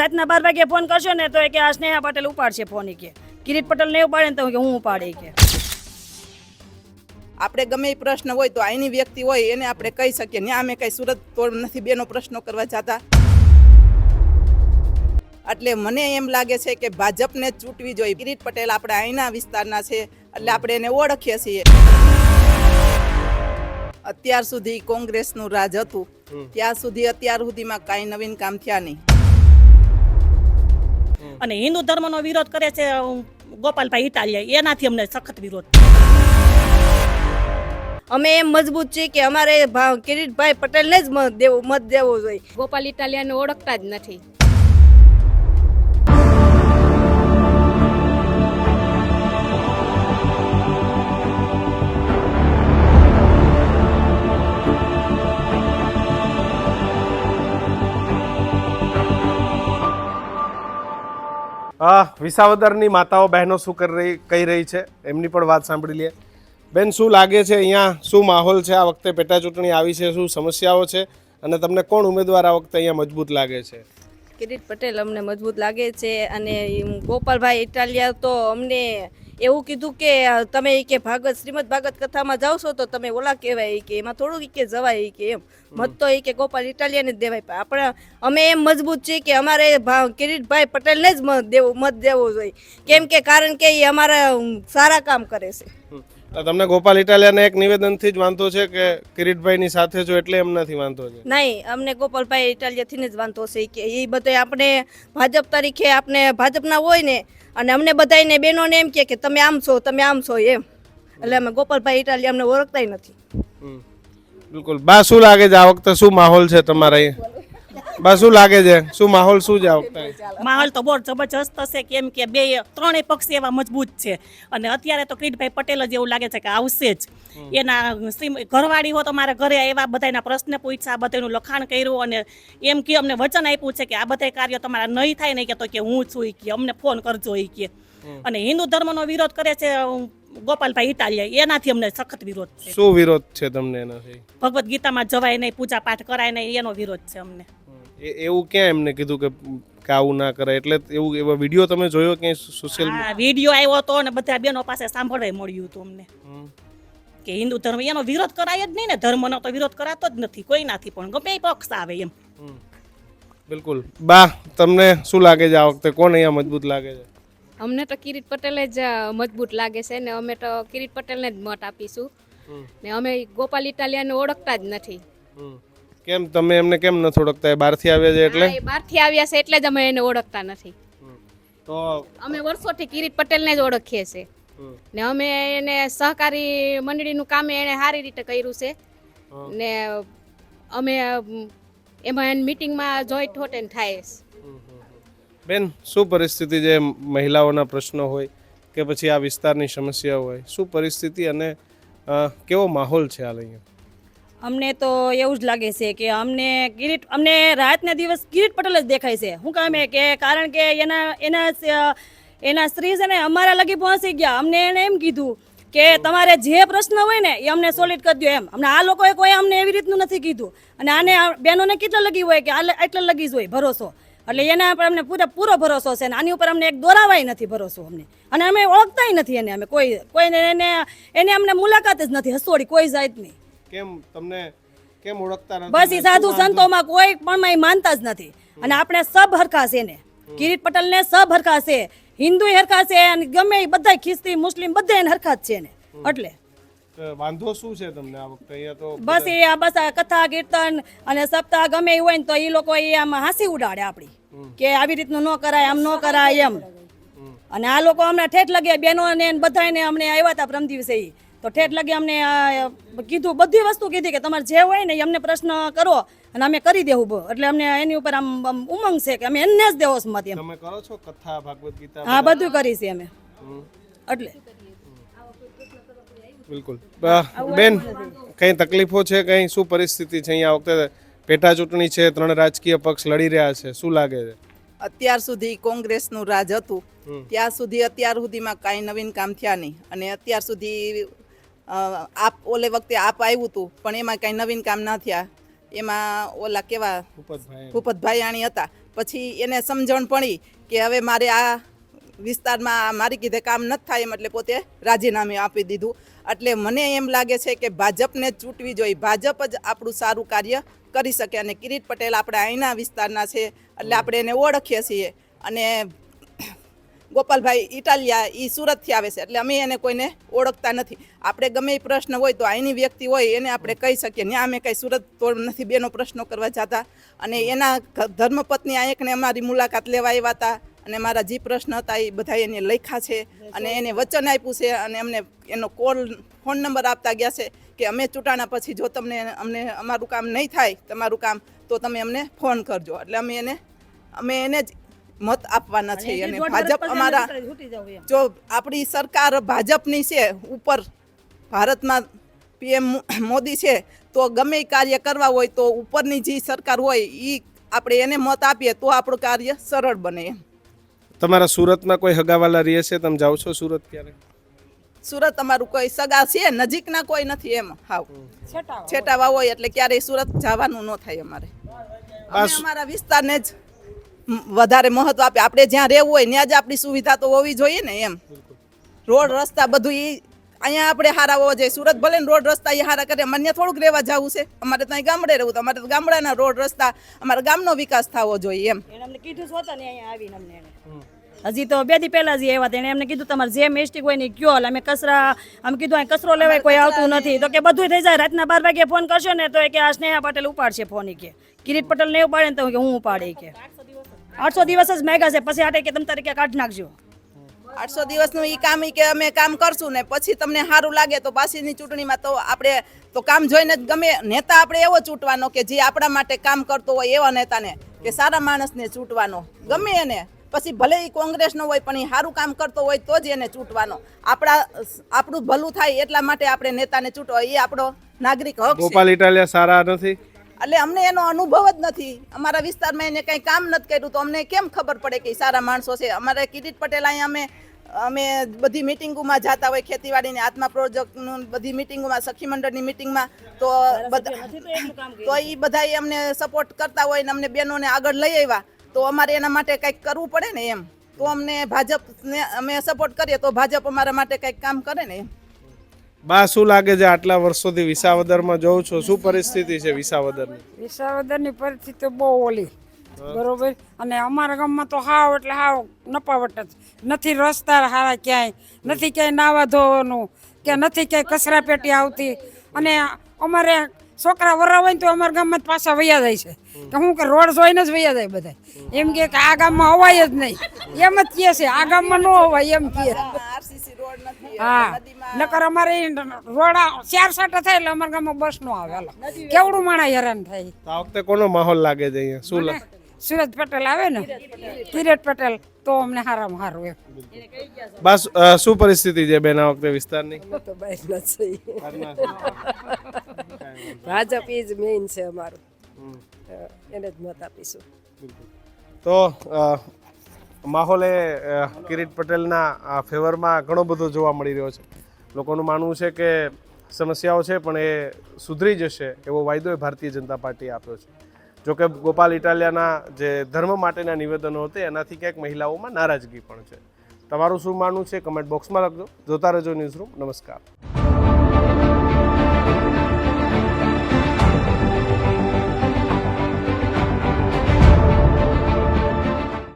રાતના બાર વાગે ફોન કરશો ને તો એ કે આ સ્નેહા પટેલ ઉપાડશે ફોન કે. કિરીટ પટેલ ને ઉપાડે ને તો કે હું ઉપાડે કે. આપણે ગમે એ પ્રશ્ન હોય તો અહીંની વ્યક્તિ હોય એને આપણે કહી શકીએ. ને અમે કઈ સુરત તો નથી બેનો પ્રશ્નો કરવા જતા. એટલે મને એમ લાગે છે કે ભાજપને જ ચૂંટવી જોઈએ. કિરીટ પટેલ આપણે અહીંના વિસ્તારના છે એટલે આપણે એને ઓળખીએ છીએ. અત્યાર સુધી કોંગ્રેસનું રાજ હતું. ત્યાં સુધી અત્યાર સુધીમાં કાંઈ નવીન કામ થયા નહીં. અને હિન્દુ ધર્મનો વિરોધ કરે છે ગોપાલભાઈ ઇટાલિયા એનાથી અમને સખત વિરોધ. અમે એમ મજબૂત છીએ કે અમારે કિરીટભાઈ પટેલને જ મત દેવો મત દેવો જોઈએ. ગોપાલ ઇટાલિયાને ઓળખતા જ નથી. વિસાવદરની માતાઓ બહેનો શું કરી રહી કહી રહી છે? એમની પણ વાત સાંભળી લઈએ. બેન, શું લાગે છે અહીંયા? શું માહોલ છે? આ વખતે પેટા ચૂંટણી આવી છે, શું સમસ્યાઓ છે? અને તમને કોણ ઉમેદવાર આ વખતે અહીંયા મજબૂત લાગે છે? કિરીટ પટેલ અમને મજબૂત લાગે છે અને ગોપાલભાઈ ઇટાલિયા તો અમને એવું કીધું કે તમે કે ભાગવત શ્રીમદ ભાગવત કથામાં જાઓ છો તો તમે ઓલા કહેવાય કે એમાં થોડુંક કે જવાય કે એમ. મત તો એ કે ગોપાલ ઇટાલિયાને જ દેવાય પણ આપણે અમે એમ મજબૂત છીએ કે અમારે કિરીટભાઈ પટેલને જ મત દેવો મત દેવો જોઈએ. કેમ કે કારણ કે એ અમારા સારા કામ કરે છે. તમને ગોપાલ ઇટાલિયાને એક નિવેદનથી જ વાંધો છે કે કિરીટભાઈની સાથે છો એટલે એમ નથી વાંધો છે? નહીં અમને ગોપાલભાઈ ઇટાલિયાથી જ વાંધો છે કે એ બધે આપણે ભાજપ તરીકે આપણે ભાજપના હોય ને અને અમને બધાને બહેનોને એમ કે તમે આમ છો તમે આમ છો એમ. એટલે અમે ગોપાલભાઈ ઇટાલિયા અમને ઓળખતાય નથી. બિલકુલ. બા શું લાગે છે? આ વખતે શું માહોલ છે તમારા અહીંયા બા શું લાગે છે? શું માહોલ શું છે આ વખતે માહોલ તો બહુ જબરજસ્ત હશે. કેમ કે બે ત્રણેય પક્ષ એવા મજબૂત છે. અને અત્યારે તો કિરીટભાઈ પટેલ જ એવું લાગે છે કે આવશે જ. એના શ્રી- ઘરવાળી હોય તો મારા ઘરે એવા બધાના પ્રશ્ન પૂછ્યા બધાનું લખાણ કર્યું અને એમ કે અમને વચન આપ્યું છે કે આ બધા કાર્યો તમારા નહીં થાય નહીં કે તો કે હું છું કે અમને ફોન કરજો એ કે. અને હિન્દુ ધર્મનો વિરોધ કરે છે ગોપાલભાઈ ઇટાલિયા એનાથી અમને સખત વિરોધ છે. શું વિરોધ છે તમને એનાથી? ભગવદ્ ગીતામાં જવાય નહીં પૂજા પાઠ કરાય નહીં એનો વિરોધ છે અમને. એવું ક્યાં એમને કીધું કે કે આવું ના કરે એટલે એવું એવા વીડિયો તમે જોયો કે સોશિયલ વીડિયો આવ્યો હતો ને બધા બેનો પાસે સાંભળવા મળ્યું હતું અમને. કે હિન્દુ ધર્મ એનો વિરોધ કરાય જ નહીં ને. ધર્મનો તો વિરોધ કરાતો જ નથી કોઈ નાથી પણ. ગમે એ પક્ષ આવે એમ. બિલકુલ. બા તમને શું લાગે છે આ વખતે? કોણ અહીંયા મજબૂત લાગે છે? અમને તો કિરીટ પટેલે જ મજબૂત લાગે છે ને અમે તો કિરીટ પટેલને જ મત આપીશું. ને અમે ગોપાલ ઇટાલિયાને ઓળખતા જ નથી. હમ. કેમ તમે એમને કેમ નથી ઓળખતા? એ બહારથી આવ્યા છે એટલે? હા, બહારથી આવ્યા છે એટલે જ અમે એને ઓળખતા નથી. તો અમે વર્ષોથી કિરીટ પટેલને જ ઓળખીએ છીએ ને અમે એને સહકારી મંડળીનું કામ એણે સારી રીતે કર્યું છે. ને અમે એમાં એની મિટિંગમાં જોઈન્ટ હોટેન થાય છે. બેન શું પરિસ્થિતિ જે મહિલાઓના પ્રશ્નો હોય કે પછી આ વિસ્તારની સમસ્યા હોય? શું પરિસ્થિતિ અને કેવો માહોલ છે હાલ અહીંયા? અમને તો એવું જ લાગે છે કે અમને કિરીટ, અમને રાતના દિવસ કિરીટ પટેલ જ દેખાય છે. શું કામે કે, કારણ કે એના એના એના સ્ત્રી છે ને અમારા લગી પહોંચી ગયા. અમને એને એમ કીધું કે તમારે જે પ્રશ્ન હોય ને એ અમને સોલિડ કરી દો એમ. અમને આ લોકોએ કોઈ અમને એવી રીતનું નથી કીધું. અને આને બહેનોને કેટલા લગી હોય કે આ એટલા લગી જ હોય ભરોસો. એટલે એના પર અમને પૂરા, પૂરો ભરોસો છે અને આની ઉપર અમને એક દોરાવાય નથી ભરોસો અમને. અને અમે ઓળખતાય નથી એને અમે. કોઈ, કોઈને એને એને અમને મુલાકાત જ નથી. હસોડી કોઈ જાતની. કેમ તમને કેમ ઓળખતા નથી? બસ એ સાધુ સંતોમાં કોઈ પણ એ માનતા જ નથી. અને આપણે સબ હરખા છે ને. કિરીટ પટેલ ને સબ હરખા છે હિન્દુ હરખા છે અને ગમે એ બધા ખ્રિસ્તી મુસ્લિમ બધા એને હરખા જ છે ને. એટલે. વાંધો શું છે તમને આ વખતે? અહીંયા તો બસ એ આ બસ આ કથા કીર્તન અને સપ્તાહ ગમે એ હોય ને તો એ લોકો એ આમ હાંસી ઉડાડે આપણી કે આવી રીતનું ન કરાય આમ ન કરાય એમ. અને આ લોકો હમણાં ઠેઠ લગે બેનો ને બધાને અમને આવ્યા હતા પ્રમ દિવસે. તો ઠેઠ લગી અમને કીધું બધી વસ્તુ કીધી કે તમારે જે હોય ને એ અમને પ્રશ્ન કરો અને અમે કરી દેવું એટલે અમને એની ઉપર આમ ઉમંગ છે કે અમે એને જ દેવો મત એમ. તમે કરો છો કથા ભાગવત ગીતા હા બધું? કરી છે અમે. એટલે. બિલકુલ. બેન કઈ તકલીફો છે કઈ શું પરિસ્થિતિ છે? અહીંયા વખતે પેટા ચૂંટણી છે ત્રણ રાજકીય પક્ષ લડી રહ્યા છે. શું લાગે છે? અત્યાર સુધી કોંગ્રેસનું રાજ હતું. ત્યાં સુધી અત્યાર સુધીમાં કાંઈ નવીન કામ થયા નહીં. અને અત્યાર સુધી આપ ઓલે વખતે આપ આવ્યું હતું પણ એમાં કાંઈ નવીન કામ ના થયા. એમાં ઓલા કેવા ભૂપતભાઈ. આણી હતા. પછી એને સમજણ પડી કે હવે મારે આ વિસ્તારમાં મારી કીધે કામ નથી થાય એમ એટલે પોતે રાજીનામે આપી દીધું. એટલે મને એમ લાગે છે કે ભાજપને જ ચૂંટવી જોઈએ. ભાજપ જ આપણું સારું કાર્ય કરી શકે. અને કિરીટ પટેલ આપણા અહીંના વિસ્તારના છે. એટલે આપણે એને ઓળખીએ છીએ. અને ગોપાલભાઈ ઇટાલિયા એ સુરતથી આવે છે, એટલે અમે એને કોઈને ઓળખતા નથી. આપણે ગમે એ પ્રશ્ન હોય તો અહીંની વ્યક્તિ હોય એને આપણે કહી શકીએ. ત્યાં અમે કંઈ સુરત તો નથી બેનો પ્રશ્નો કરવા જતા. અને એના ધર્મપત્ની આ એકને અમારી મુલાકાત લેવા આવ્યા હતા. અને મારા જે પ્રશ્ન હતા એ બધા એને લખ્યા છે. અને એને વચન આપ્યું છે અને અમને એનો કોલ, ફોન નંબર આપતા ગયા છે કે અમે ચૂંટાણા પછી જો તમને અમને, અમારું કામ નહીં થાય તમારું કામ, તો તમે અમને ફોન કરજો. એટલે અમે એને અમે એને જ મત આપવાના છે અને ભાજપ અમારા. જો આપણી સરકાર ભાજપની છે ઉપર ભારતમાં પીએમ મોદી છે તો ગમે એ કાર્ય કરવા હોય તો ઉપરની જે સરકાર હોય એ આપણે એને મત આપીએ તો આપણું કાર્ય સરળ બને એમ. તમારા સુરતમાં કોઈ હગાવાલા રહે છે? તમે જાઓ છો સુરત ક્યારે? સુરત અમારું કોઈ સગા છે નજીકના કોઈ નથી એમ. હાવ. છેટાવા હોય એટલે ક્યારેય સુરત જવાનું ન થાય અમારે. અમે અમારા વિસ્તારને જ વધારે મહત્વ આપે. આપણે જ્યાં રહેવું હોય ત્યાં જ આપણી સુવિધા તો હોવી જોઈએ ને એમ. રોડ રસ્તા બધું ઈ અહીંયા આપણે હારા હોવા જોઈએ. સુરત ભલે ને રોડ રસ્તા એ હારા કરે અમારે થોડુંક રહેવા જવું છે. અમારે ત્યાં ગામડે રહેવું તો અમારે તો ગામડાના રોડ રસ્તા અમારા ગામનો વિકાસ થવો જોઈએ એમ. અમને કીધું હોતા ને અહીંયા આવીને અમને હજી તો બે દી પહેલા જ એ આવ્યા એને એમને કીધું તમારે જે મિસ્ટેક હોય ને કયો એટલે અમે કચરા અમે કીધું અહીં કચરો લેવાય કોઈ આવતું નથી. તો કે બધું થઈ જાય. રાતના બાર વાગે ફોન કરશો ને તો એ કે આ સ્નેહા પટેલ ઉપાડશે ફોન કે. કિરીટ પટેલ ને ઉપાડે ને તો હું ઉપાડે કે. આઠસો દિવસ જ મેગા છે પછી આટે કે તમે તરીકે કાઢી નાખજો. આઠસો દિવસનું ઈ કામ ઈ કે અમે કામ કરશું ને પછી તમને સારું લાગે તો પાછીની ચૂંટણીમાં તો આપણે તો કામ જોઈને જ ગમે. નેતા આપણે એવો ચૂંટવાનો કે જે આપણા માટે કામ કરતો હોય એવા નેતાને કે સારા માણસને ચૂંટવાનો. ગમે એને. પછી ભલે એ કોંગ્રેસનો હોય પણ એ સારું કામ કરતો હોય તો જ એને ચૂંટવાનો. આપણા આપણું ભલું થાય એટલા માટે આપણે નેતાને ચૂંટવા. એ આપણો નાગરિક હક ગોપાલ ઇટાલિયા સારા નથી? એટલે અમને એનો અનુભવ જ નથી. અમારા વિસ્તારમાં એને કંઈ કામ નથી કર્યું તો અમને કેમ ખબર પડે કે સારા માણસો છે? અમારે કિરીટ પટેલ અહીંયા અમે અમે બધી મિટિંગોમાં જતા હોય ખેતીવાડીની આત્મા પ્રોજેક્ટનું બધી મિટિંગોમાં સખી મંડળની મિટિંગમાં તો બધા તો એ બધા અમને સપોર્ટ કરતા હોય ને અમને બહેનોને આગળ લઈ આવ્યા તો અમારે એના માટે કંઈક કરવું પડે ને એમ. તો અમને ભાજપને અમે સપોર્ટ કરીએ તો ભાજપ અમારા માટે કંઈક કામ કરે ને એમ. બા, શું લાગે છે આટલા વર્ષોથી વિસાવદરમાં જોઉં છો? શું પરિસ્થિતિ છે વિસાવદરની? વિસાવદરની પરિસ્થિતિ બહુ ઓલી. બરોબર? અને અમારા ગામમાં તો હાવ એટલે હાવ નપાવટ જ. નથી રસ્તા હારા ક્યાંય. નથી ક્યાંય નાવા ધોવાનું. કે નથી ક્યાંય કચરા પેટી આવતી. અને અમારે છોકરા વરરા હોય તો અમારા ગામમાં જ પાછા વયા જાય છે. કે હું કે રોડ જોઈને જ વયા જાય બધા. એમ કે આ ગામમાં અવાય જ નહીં. એમ જ કહે છે. આ ગામમાં ન અવાય, એમ કહે. હા. નકર અમારે રોડ ચાર સાટા થાય એટલે અમારા ગામમાં બસ નો આવે. હાલો. કેવડું માણા હેરાન થાય? આ વખતે કોનો માહોલ લાગે છે અહીંયા? શું લાગે? સુરજ પટેલ આવે ને? કિરીટ પટેલ તો અમને હારામાં હારું એમ. બસ શું પરિસ્થિતિ છે બેન આ વખતે વિસ્તારની? તો બસ નથી ભાજપ એ જ મેઇન છે અમારું. એને જ મત આપીશું. તો માહોલ એ કિરીટ પટેલના ફેવરમાં ઘણો બધો જોવા મળી રહ્યો છે. લોકોનું માનવું છે કે સમસ્યાઓ છે, પણ એ સુધરી જશે એવો વાયદો એ ભારતીય જનતા પાર્ટીએ આપ્યો છે. જોકે ગોપાલ ઇટાલિયાના જે ધર્મ માટેના નિવેદનો હતા, એનાથી ક્યાંક મહિલાઓમાં નારાજગી પણ છે. તમારું શું માનવું છે? કમેન્ટ બોક્સમાં લખજો. જોતા રહેજો ન્યૂઝ રૂમ નમસ્કાર.